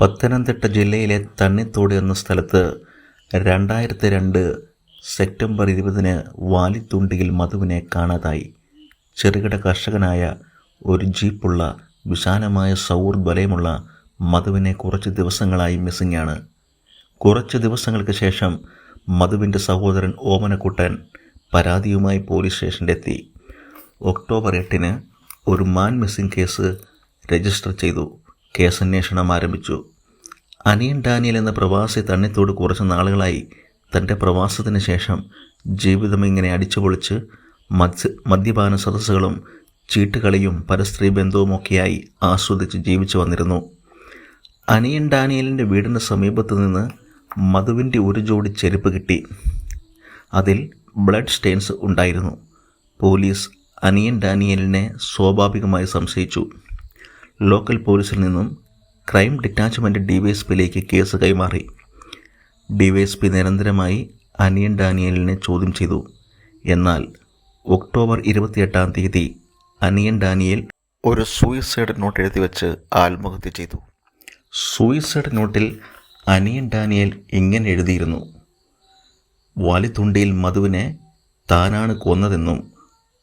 പത്തനംതിട്ട ജില്ലയിലെ തണ്ണിത്തോട് എന്ന സ്ഥലത്ത് രണ്ടായിരത്തി രണ്ട് സെപ്റ്റംബർ ഇരുപതിന് വാലിത്തുണ്ടിയിൽ മധുവിനെ കാണാതായി. ചെറുകിട കർഷകനായ ഒരു ജീപ്പുള്ള വിശാലമായ സൗർ വലയമുള്ള മധുവിനെ കുറച്ച് ദിവസങ്ങളായി മിസ്സിംഗ് ആണ്. കുറച്ച് ദിവസങ്ങൾക്ക് ശേഷം മധുവിന്റെ സഹോദരൻ ഓമനക്കുട്ടൻ പരാതിയുമായി പോലീസ് സ്റ്റേഷനിലെത്തി ഒക്ടോബർ എട്ടിന് ഒരു മാൻ മിസ്സിംഗ് കേസ് രജിസ്റ്റർ ചെയ്തു. കേസന്വേഷണം ആരംഭിച്ചു. അനിയൻ ഡാനിയൽ എന്ന പ്രവാസി തണ്ണിത്തോട് കുറച്ച് നാളുകളായി തന്റെ പ്രവാസത്തിന് ശേഷം ജീവിതം ഇങ്ങനെ അടിച്ചുപൊളിച്ച് മത്സ്യ മദ്യപാന സദസ്സുകളും ചീട്ടുകളിയും പരസ്ത്രീ ബന്ധവുമൊക്കെയായി ആസ്വദിച്ച് ജീവിച്ചു വന്നിരുന്നു. അനിയൻ ഡാനിയലിന്റെ വീടിന് സമീപത്ത് നിന്ന് മധുവിന്റെ ഒരു ജോഡി ചെരുപ്പ് കിട്ടി. അതിൽ ബ്ലഡ് സ്റ്റെയിൻസ് ഉണ്ടായിരുന്നു. പോലീസ് അനിയൻ ഡാനിയലിനെ സ്വാഭാവികമായി സംശയിച്ചു. ലോക്കൽ പോലീസിൽ നിന്നും ക്രൈം ഡിറ്റാച്ച്മെന്റ് ഡിവൈഎസ്പിയിലേക്ക് കേസ് കൈമാറി. ഡിവൈഎസ്പി നിരന്തരമായി അനിയൻ ഡാനിയലിനെ ചോദ്യം ചെയ്തു. എന്നാൽ ഒക്ടോബർ ഇരുപത്തിയെട്ടാം തീയതി അനിയൻ ഡാനിയൽ ഒരു സൂയിസൈഡ് നോട്ട് എഴുതി വെച്ച് ആത്മഹത്യ ചെയ്തു. സൂയിസൈഡ് നോട്ടിൽ അനിയൻ ഡാനിയൽ ഇങ്ങനെ എഴുതിയിരുന്നു. വാലിത്തുണ്ടിയിൽ മധുവിനെ താനാണ് കൊന്നതെന്നും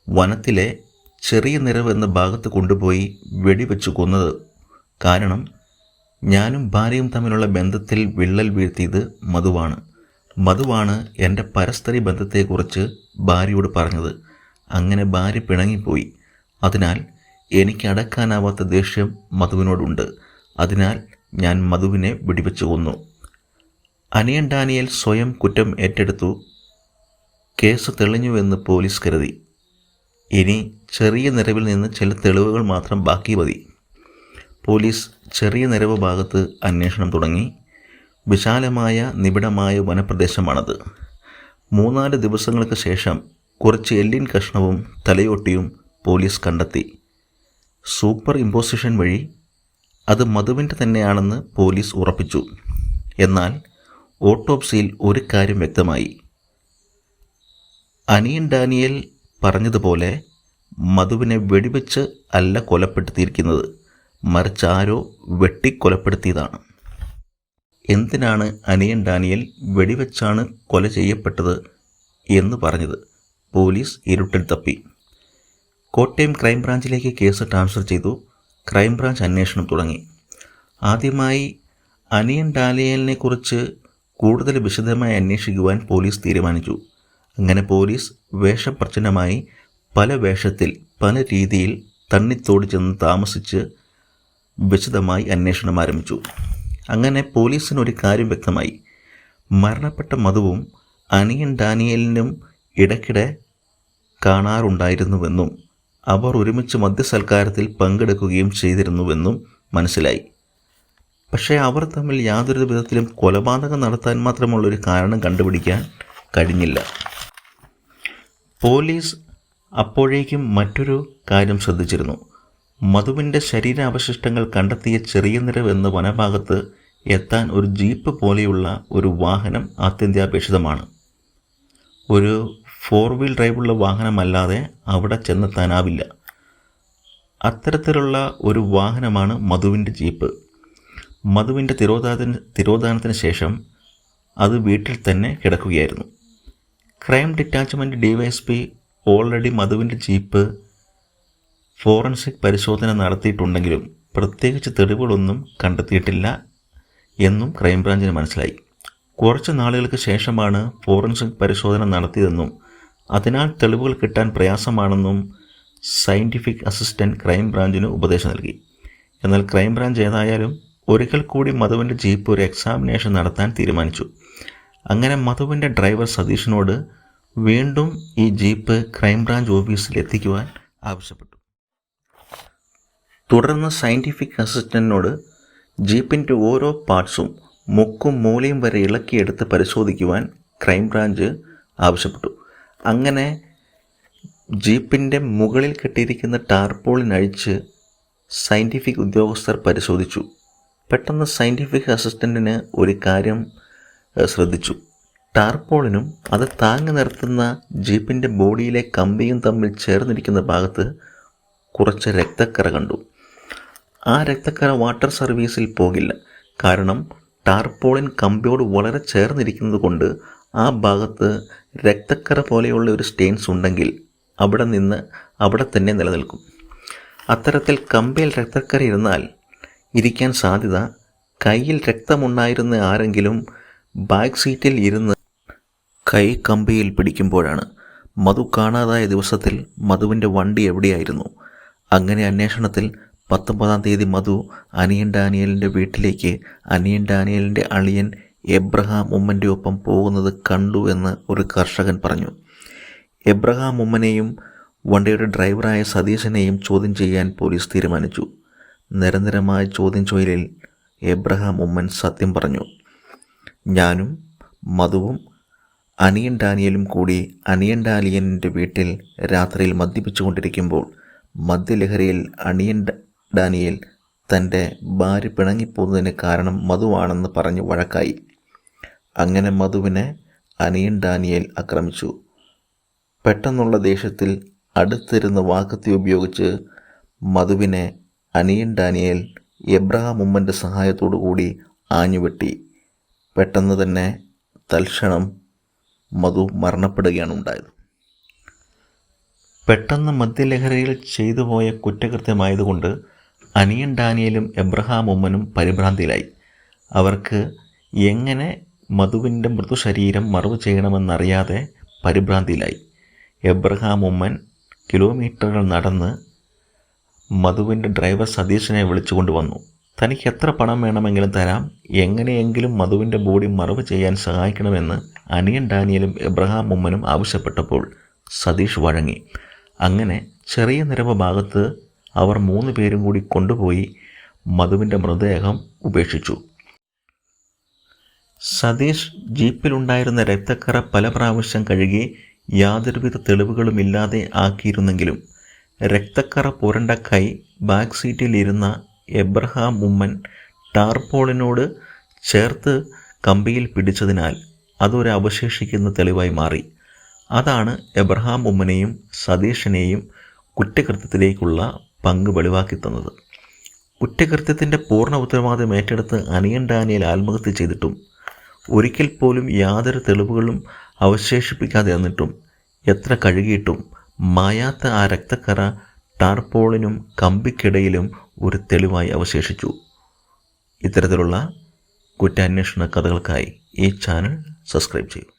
വനത്തിലെ ചെറിയ നിറവ് എന്ന ഭാഗത്ത് കൊണ്ടുപോയി വെടിവെച്ച് കൊന്നത് കാരണം ഞാനും ഭാര്യയും തമ്മിലുള്ള ബന്ധത്തിൽ വിള്ളൽ വീഴ്ത്തിയത് മധുവാണ്. മധുവാണ് എന്റെ പരസ്പരി ബന്ധത്തെക്കുറിച്ച് ഭാര്യയോട് പറഞ്ഞത്. അങ്ങനെ ഭാര്യ പിണങ്ങിപ്പോയി. അതിനാൽ എനിക്ക് അടക്കാനാവാത്ത ദേഷ്യം മധുവിനോടുണ്ട്. അതിനാൽ ഞാൻ മധുവിനെ വെടിവെച്ചു കൊന്നു. അനിയൻ ഡാനിയൽ സ്വയം കുറ്റം ഏറ്റെടുത്തു. കേസ് തെളിഞ്ഞുവെന്ന് പോലീസ് കരുതി. ഇനി ചെറിയ നിറവിൽ നിന്ന് ചില തെളിവുകൾ മാത്രം ബാക്കി മതി. പോലീസ് ചെറിയ നിരവ് ഭാഗത്ത് അന്വേഷണം തുടങ്ങി. വിശാലമായ നിബിഡമായ വനപ്രദേശമാണത്. മൂന്നാൽ ദിവസങ്ങൾക്ക് ശേഷം കുറച്ച് എല്ലിൻ കഷ്ണവും തലയോട്ടിയും പോലീസ് കണ്ടെത്തി. സൂപ്പർ ഇമ്പോസിഷൻ വഴി അത് മധുവിന്റെ തന്നെയാണെന്ന് പോലീസ് ഉറപ്പിച്ചു. എന്നാൽ ഓട്ടോപ്സിയിൽ ഒരു കാര്യം വ്യക്തമായി. അനിയൻ ഡാനിയൽ പറഞ്ഞതുപോലെ മധുവിനെ വെടിവെച്ച് അല്ല കൊലപ്പെടുത്തിയിരിക്കുന്നത്. മറിച്ച് ആരോ വെട്ടിക്കൊലപ്പെടുത്തിയതാണ്. എന്തിനാണ് അനിയൻ ഡാനിയൽ വെടിവെച്ചാണ് കൊല ചെയ്യപ്പെട്ടത് എന്ന് പറഞ്ഞത്? പോലീസ് ഇരുട്ടിൽ തപ്പി. കോട്ടയം ക്രൈംബ്രാഞ്ചിലേക്ക് കേസ് ട്രാൻസ്ഫർ ചെയ്തു. ക്രൈംബ്രാഞ്ച് അന്വേഷണം തുടങ്ങി. ആദ്യമായി അനിയൻ ഡാനിയലിനെക്കുറിച്ച് കൂടുതൽ വിശദമായി അന്വേഷിക്കുവാൻ പോലീസ് തീരുമാനിച്ചു. അങ്ങനെ പോലീസ് വേഷപ്രച്ഛന്നമായി പല വേഷത്തിൽ പല രീതിയിൽ തണ്ണിത്തോട് ചെന്ന് താമസിച്ച് വിശദമായി അന്വേഷണം ആരംഭിച്ചു. അങ്ങനെ പോലീസിനൊരു കാര്യം വ്യക്തമായി. മരണപ്പെട്ട മധുവും അനിയൻ ഡാനിയലിനും ഇടയ്ക്കിടെ കാണാറുണ്ടായിരുന്നുവെന്നും അവർ ഒരുമിച്ച് മദ്യസൽക്കാരത്തിൽ പങ്കെടുക്കുകയും ചെയ്തിരുന്നുവെന്നും മനസ്സിലായി. പക്ഷേ അവർ തമ്മിൽ യാതൊരു വിധത്തിലും കൊലപാതകം നടത്താൻ മാത്രമുള്ളൊരു കാരണം കണ്ടുപിടിക്കാൻ കഴിഞ്ഞില്ല. പോലീസ് അപ്പോഴേക്കും മറ്റൊരു കാര്യം ശ്രദ്ധിച്ചിരുന്നു. മധുവിന്റെ ശരീരാവശിഷ്ടങ്ങൾ കണ്ടെത്തിയ ചെറിയ നിരവ് എന്ന വനഭാഗത്ത് എത്താൻ ഒരു ജീപ്പ് പോലെയുള്ള ഒരു വാഹനം അത്യന്താപേക്ഷിതമാണ്. ഒരു ഫോർ വീൽ ഡ്രൈവുള്ള വാഹനമല്ലാതെ അവിടെ ചെന്നെത്താനാവില്ല. അത്തരത്തിലുള്ള ഒരു വാഹനമാണ് മധുവിന്റെ ജീപ്പ്. മധുവിന്റെ തിരോധാനത്തിന് തിരോധാനത്തിന് ശേഷം അത് വീട്ടിൽ തന്നെ കിടക്കുകയായിരുന്നു. ക്രൈം ഡിറ്റാച്ച്മെന്റ് ഡിവൈഎസ്പി ഓൾറെഡി മധുവിന്റെ ജീപ്പ് ഫോറൻസിക് പരിശോധന നടത്തിയിട്ടുണ്ടെങ്കിലും പ്രത്യേകിച്ച് തെളിവുകളൊന്നും കണ്ടെത്തിയിട്ടില്ല എന്നും ക്രൈംബ്രാഞ്ചിന് മനസ്സിലായി. കുറച്ച് നാളുകൾക്ക് ശേഷമാണ് ഫോറൻസിക് പരിശോധന നടത്തിയതെന്നും അതിനാൽ തെളിവുകൾ കിട്ടാൻ പ്രയാസമാണെന്നും സയന്റിഫിക് അസിസ്റ്റന്റ് ക്രൈംബ്രാഞ്ചിന് ഉപദേശം നൽകി. എന്നാൽ ക്രൈംബ്രാഞ്ച് ഏതായാലും ഒരിക്കൽ കൂടി മധുവിന്റെ ജീപ്പ് ഒരു എക്സാമിനേഷൻ നടത്താൻ തീരുമാനിച്ചു. അങ്ങനെ മധുവിന്റെ ഡ്രൈവർ സതീഷിനോട് വീണ്ടും ഈ ജീപ്പ് ക്രൈംബ്രാഞ്ച് ഓഫീസിൽ എത്തിക്കുവാൻ ആവശ്യപ്പെട്ടു. തുടർന്ന് സയന്റിഫിക് അസിസ്റ്റന്റിനോട് ജീപ്പിന്റെ ഓരോ പാർട്സും മുക്കും മൂലയും വരെ ഇളക്കിയെടുത്ത് പരിശോധിക്കുവാൻ ക്രൈംബ്രാഞ്ച് ആവശ്യപ്പെട്ടു. അങ്ങനെ ജീപ്പിന്റെ മുകളിൽ കെട്ടിയിരിക്കുന്ന ടാർപോളിനഴിച്ച് സയന്റിഫിക് ഉദ്യോഗസ്ഥർ പരിശോധിച്ചു. പെട്ടെന്ന് സയന്റിഫിക് അസിസ്റ്റന്റിന് ഒരു കാര്യം ശ്രദ്ധിച്ചു. ടാർപോളിനും അത് താങ്ങി നിർത്തുന്ന ജീപ്പിന്റെ ബോഡിയിലെ കമ്പിയും തമ്മിൽ ചേർന്നിരിക്കുന്ന ഭാഗത്ത് കുറച്ച് രക്തക്കറ കണ്ടു. ആ രക്തക്കറ വാട്ടർ സർവീസിൽ പോകില്ല. കാരണം ടാർപോളിൻ കമ്പിയോട് വളരെ ചേർന്നിരിക്കുന്നത് കൊണ്ട് ആ ഭാഗത്ത് രക്തക്കറ പോലെയുള്ള ഒരു സ്റ്റെയിൻസ് ഉണ്ടെങ്കിൽ അവിടെ നിന്ന് അവിടെ തന്നെ നിലനിൽക്കും. അത്തരത്തിൽ കമ്പിയിൽ രക്തക്കറ ഇരുന്നാൽ ഇരിക്കാൻ സാധ്യത കയ്യിൽ രക്തമുണ്ടായിരുന്ന ആരെങ്കിലും ബാക്ക് സീറ്റിൽ ഇരുന്ന് കൈ കമ്പിയിൽ പിടിക്കുമ്പോഴാണ് മധു കാണാതായ ദിവസത്തിൽ മധുവിന്റെ വണ്ടി എവിടെയായിരുന്നു? അങ്ങനെ അന്വേഷണത്തിൽ പത്തൊമ്പതാം തീയതി മധു അനിയൻ ഡാനിയലിന്റെ വീട്ടിലേക്ക് അനിയൻ ഡാനിയലിന്റെ അളിയൻ എബ്രഹാം ഉമ്മന്റെ ഒപ്പം പോകുന്നത് കണ്ടു എന്ന് ഒരു കർഷകൻ പറഞ്ഞു. എബ്രഹാം ഉമ്മനെയും വണ്ടിയുടെ ഡ്രൈവറായ സതീശനെയും ചോദ്യം ചെയ്യാൻ പോലീസ് തീരുമാനിച്ചു. നിരന്തരമായ ചോദ്യം ചെയ്യലിൽ എബ്രഹാം ഉമ്മൻ സത്യം പറഞ്ഞു. ഞാനും മധുവും അനിയൻ ഡാനിയലും കൂടി അനിയൻ ഡാനിയലിന്റെ വീട്ടിൽ രാത്രിയിൽ മദ്യപിച്ചുകൊണ്ടിരിക്കുമ്പോൾ മദ്യലഹരിയിൽ അണിയൻ ഡാനിയൽ തന്റെ ഭാര്യ പിണങ്ങിപ്പോകുന്നതിന് കാരണം മധുവാണെന്ന് പറഞ്ഞ് വഴക്കായി. അങ്ങനെ മധുവിനെ അനിയൻ ഡാനിയൽ ആക്രമിച്ചു. പെട്ടെന്നുള്ള ദേഷ്യത്തിൽ അടുത്തിരുന്ന് വാക്കത്തി ഉപയോഗിച്ച് മധുവിനെ അനിയൻ ഡാനിയൽ എബ്രഹാം ഉമ്മന്റെ സഹായത്തോടു കൂടി ആഞ്ഞുവെട്ടി. പെട്ടെന്ന് തന്നെ തൽക്ഷണം മധു മരണപ്പെടുകയാണ് ഉണ്ടായത്. പെട്ടെന്ന് മദ്യലഹരിയിൽ ചെയ്തു പോയ കുറ്റകൃത്യമായതുകൊണ്ട് അനിയൻ ഡാനിയലും എബ്രഹാം ഉമ്മനും പരിഭ്രാന്തിയിലായി. അവർക്ക് എങ്ങനെ മധുവിന്റെ മൃദുശരീരം മറവ് ചെയ്യണമെന്നറിയാതെ പരിഭ്രാന്തിയിലായി. എബ്രഹാം ഉമ്മൻ കിലോമീറ്ററുകൾ നടന്ന് മധുവിന്റെ ഡ്രൈവർ സതീശനെ വിളിച്ചുകൊണ്ട് വന്നു. തനിക്ക് എത്ര പണം വേണമെങ്കിലും തരാം എങ്ങനെയെങ്കിലും മധുവിന്റെ ബോഡി മറവ് ചെയ്യാൻ സഹായിക്കണമെന്ന് അനിയൻ ഡാനിയലും എബ്രഹാം ഉമ്മനും ആവശ്യപ്പെട്ടപ്പോൾ സതീഷ് വഴങ്ങി. അങ്ങനെ ചെറിയ നിരവ ഭാഗത്ത് അവർ മൂന്ന് പേരും കൂടി കൊണ്ടുപോയി മധുവിന്റെ മൃതദേഹം ഉപേക്ഷിച്ചു. സതീഷ് ജീപ്പിലുണ്ടായിരുന്ന രക്തക്കറ പല പ്രാവശ്യം കഴുകി യാതൊരുവിധ തെളിവുകളുമില്ലാതെ ആക്കിയിരുന്നെങ്കിലും രക്തക്കറ പുരണ്ട കൈ ബാക്ക് സീറ്റിൽ ഇരുന്ന എബ്രഹാം ഉമ്മൻ ടാർപോളിനോട് ചേർത്ത് കമ്പിയിൽ പിടിച്ചതിനാൽ അതൊരു അവശേഷിക്കുന്ന തെളിവായി മാറി. അതാണ് എബ്രഹാം ഉമ്മനെയും സതീഷിനെയും കുറ്റകൃത്യത്തിലേക്കുള്ള പങ്ക് വെളിവാക്കി തന്നത്. കുറ്റകൃത്യത്തിന്റെ പൂർണ ഉത്തരവാദിത്വം ഏറ്റെടുത്ത് അനിയൻ ഡാനിയൽ ആത്മഹത്യ ചെയ്തിട്ടും ഒരിക്കൽ പോലും യാതൊരു തെളിവുകളും അവശേഷിപ്പിക്കാതെ എന്നിട്ടും എത്ര കഴുകിയിട്ടും മായാത്ത ആ രക്തക്കറ ടാർപോളിനും കമ്പിക്കിടയിലും ഒരു തെളിവായി അവശേഷിച്ചു. ഇത്തരത്തിലുള്ള കുറ്റാന്വേഷണ കഥകൾക്കായി ഈ ചാനൽ സബ്സ്ക്രൈബ് ചെയ്യൂ.